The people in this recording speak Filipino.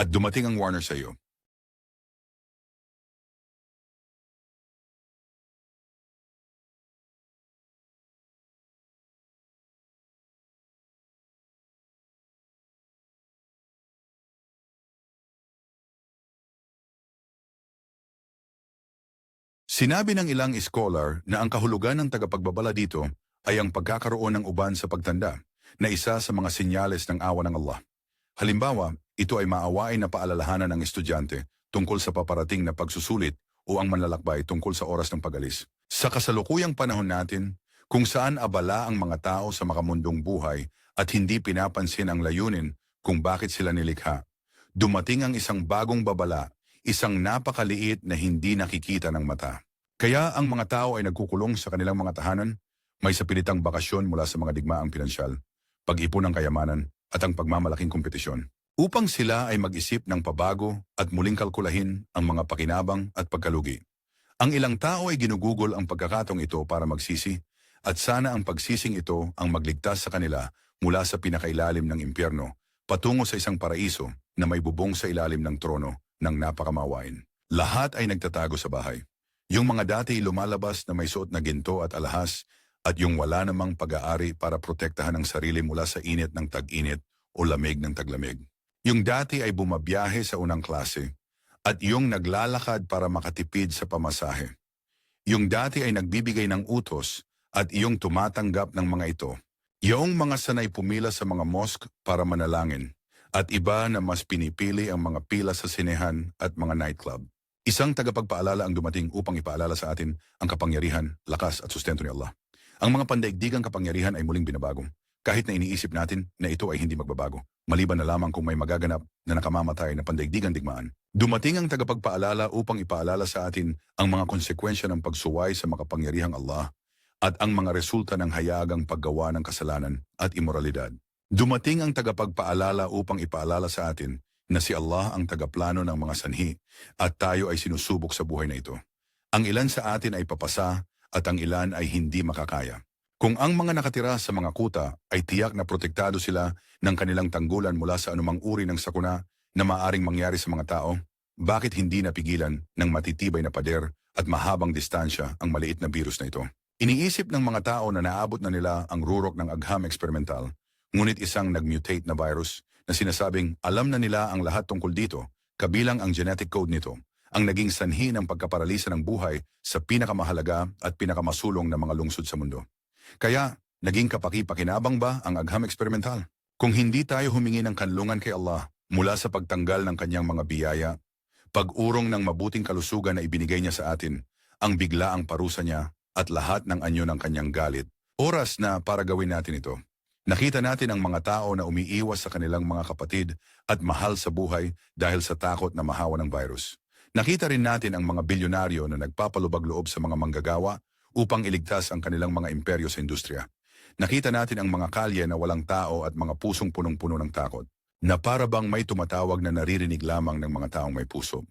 At dumating ang Warner sa iyo. Sinabi ng ilang scholar na ang kahulugan ng tagapagbabala dito ay ang pagkakaroon ng uban sa pagtanda na isa sa mga sinyales ng awa ng Allah. Halimbawa, ito ay maawain na paalalahanan ng estudyante tungkol sa paparating na pagsusulit o ang manlalakbay tungkol sa oras ng pagalis. Sa kasalukuyang panahon natin, kung saan abala ang mga tao sa makamundong buhay at hindi pinapansin ang layunin kung bakit sila nilikha, dumating ang isang bagong babala, isang napakaliit na hindi nakikita ng mata. Kaya ang mga tao ay nagkukulong sa kanilang mga tahanan, may sapilitang bakasyon mula sa mga digmaang pinansyal, pag-ipon ng kayamanan at ang pagmamalaking kompetisyon. Upang sila ay mag-isip ng pabago at muling kalkulahin ang mga pakinabang at pagkalugi. Ang ilang tao ay ginugugol ang pagkakatong ito para magsisi at sana ang pagsising ito ang magligtas sa kanila mula sa pinakailalim ng impyerno patungo sa isang paraiso na may bubong sa ilalim ng trono ng napakamawain. Lahat ay nagtatago sa bahay. Yung mga dati lumalabas na may suot na ginto at alahas at yung wala namang pag-aari para protektahan ang sarili mula sa init ng tag-init o lamig ng taglamig. Yung dati ay bumabiyahe sa unang klase at yung naglalakad para makatipid sa pamasahe. Yung dati ay nagbibigay ng utos at yung tumatanggap ng mga ito. Yung mga sanay pumila sa mga mosque para manalangin at iba na mas pinipili ang mga pila sa sinehan at mga nightclub. Isang tagapagpaalala ang dumating upang ipaalala sa atin ang kapangyarihan, lakas at sustento ni Allah. Ang mga pandaigdigang kapangyarihan ay muling binabago, kahit na iniisip natin na ito ay hindi magbabago, maliban na lamang kung may magaganap na nakamamatay na pandaigdigang digmaan. Dumating ang tagapagpaalala upang ipaalala sa atin ang mga konsekwensya ng pagsuway sa makapangyarihang Allah at ang mga resulta ng hayagang paggawa ng kasalanan at imoralidad. Dumating ang tagapagpaalala upang ipaalala sa atin na si Allah ang tagaplano ng mga sanhi at tayo ay sinusubok sa buhay na ito. Ang ilan sa atin ay papasa at ang ilan ay hindi makakaya. Kung ang mga nakatira sa mga kuta ay tiyak na protektado sila ng kanilang tanggulan mula sa anumang uri ng sakuna na maaring mangyari sa mga tao, bakit hindi napigilan ng matitibay na pader at mahabang distansya ang maliit na virus na ito? Iniisip ng mga tao na naabot na nila ang rurok ng agham experimental, ngunit isang nag-mutate na virus na sinasabing alam na nila ang lahat tungkol dito, kabilang ang genetic code nito, ang naging sanhi ng pagkaparalisa ng buhay sa pinakamahalaga at pinakamasulong na mga lungsod sa mundo. Kaya, naging kapaki-pakinabang ba ang agham experimental? Kung hindi tayo humingi ng kanlungan kay Allah mula sa pagtanggal ng kanyang mga biyaya, pag-urong ng mabuting kalusugan na ibinigay niya sa atin, ang biglaang parusa niya at lahat ng anyo ng kanyang galit, oras na para gawin natin ito. Nakita natin ang mga tao na umiiwas sa kanilang mga kapatid at mahal sa buhay dahil sa takot na mahawa ng virus. Nakita rin natin ang mga bilyonaryo na nagpapalubag loob sa mga manggagawa upang iligtas ang kanilang mga imperyo sa industriya. Nakita natin ang mga kalye na walang tao at mga pusong punong-puno ng takot, na para bang may tumatawag na naririnig lamang ng mga taong may puso.